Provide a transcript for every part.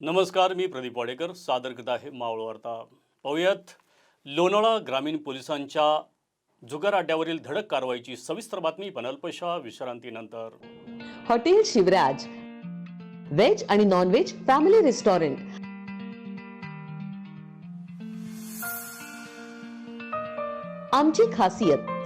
नमस्कार मी प्रदीप वाडेकर. सादर करत आहे मावळ वार्ता. पाहूयात लोणावळा ग्रामीण पोलिसांच्या जुगार अड्ड्यावरील धडक कारवाईची सविस्तर बातमी पण अल्पशा विश्रांतीनंतर. हॉटेल शिवराज. व्हेज आणि नॉन व्हेज फॅमिली रेस्टॉरंट. आमची खासियत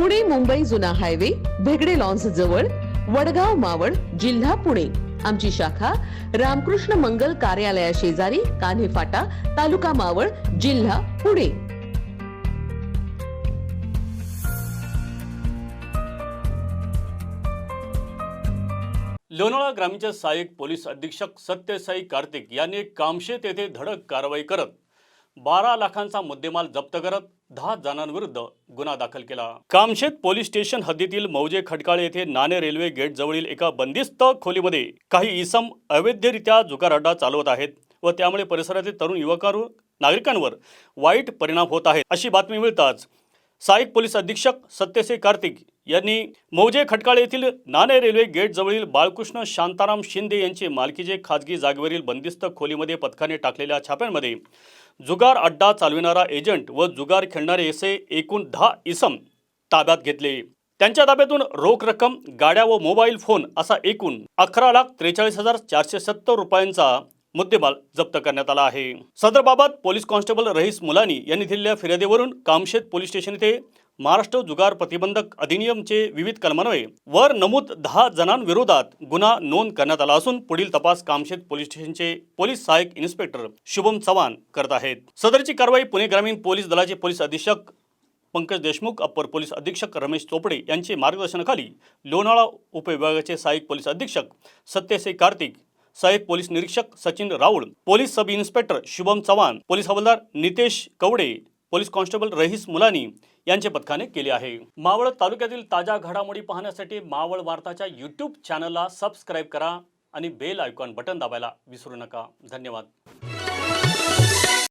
पुणे मुंबई जुना हायवे भेगडे लॉन्स जवळ वडगाव मावळ जिल्हा पुणे. आमची शाखा रामकृष्ण मंगल कार्यालया शेजारी कान्हे फाटा तालुका मावळ जिल्हा पुणे. लोणावळा ग्रामीणचे सहाय्यक पोलीस अधीक्षक सत्यसाई कार्तिक यांनी कामशेत येथे धडक कारवाई करत बारा लाखांचा मुद्देमाल जप्त करत दहा जणांविरुद्ध गुन्हा दाखल केला. कामशेत पोलीस स्टेशन हद्दीतील मौजे खडकाळे येथे नाणे रेल्वे गेट जवळील एका बंदिस्त खोलीमध्ये काही इसम अवैधरित्या जुगार अड्डा चालवत आहेत व त्यामुळे परिसरातील तरुण युवकांवर नागरिकांवर वाईट परिणाम होत आहेत अशी बातमी मिळताच सहाय्यक पोलीस अधीक्षक सत्यसे कार्तिक यांनी मौजे खटकाळे येथील नाणे रेल्वे गेट जवळील बाळकृष्ण शांताराम शिंदे यांचे मालकीचे खाजगी जागेवरील बंदिस्त खोलीमध्ये पथकाने टाकलेल्या छाप्यांमध्ये जुगार अड्डा चालविणारा एजंट व जुगार खेळणारे असे एकूण दहा इसम ताब्यात घेतले. त्यांच्या ताब्यातून रोख रक्कम गाड्या व मोबाईल फोन असा एकूण अकरा लाख त्रेचाळीस हजार चारशे सत्तर रुपयांचा मुद्देमाल जप्त करण्यात आला आहे. सदरबाबत पोलीस कॉन्स्टेबल रईस मुलानी यांनी दिलेल्या फिर्यादीवरून कामशेत पोलीस स्टेशन येथे महाराष्ट्र जुगार प्रतिबंधक अधिनियमचे विविध कलमान्वये वर नमूद दहा जणांविरोधात गुन्हा नोंद करण्यात आला असून पुढील तपास कामशेत पोलीस स्टेशनचे पोलीस सहाय्यक इन्स्पेक्टर शुभम चव्हाण करत आहेत. सदरची कारवाई पुणे ग्रामीण पोलीस दलाचे पोलीस अधीक्षक पंकज देशमुख अप्पर पोलीस अधीक्षक रमेश चोपडे यांचे मार्गदर्शनाखाली लोणावळा उपविभागाचे सहाय्यक पोलीस अधीक्षक सत्यसे कार्तिक सहाय्यक पोलीस निरीक्षक Sachin Raul police sub inspector Shubham Chavan police हवालदार नितेश कवडे पोलीस कॉन्स्टेबल रहीस मुलानी यांचे पथकाने केले आहे. मावळ तालुक्यातील ताज्या घडामोडी पाहण्यासाठी मावळ वार्ताच्या यूट्यूब चॅनलला सबस्क्राईब करा आणि बेल आयकॉन बटन दाबायला विसरू नका. धन्यवाद.